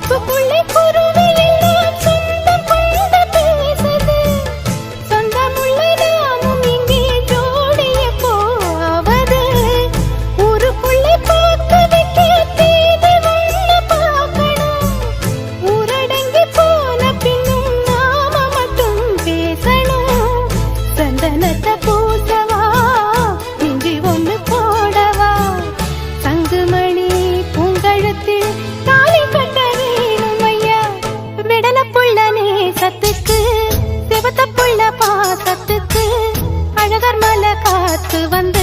சிவப்பு புள்ளி குருவிலே al.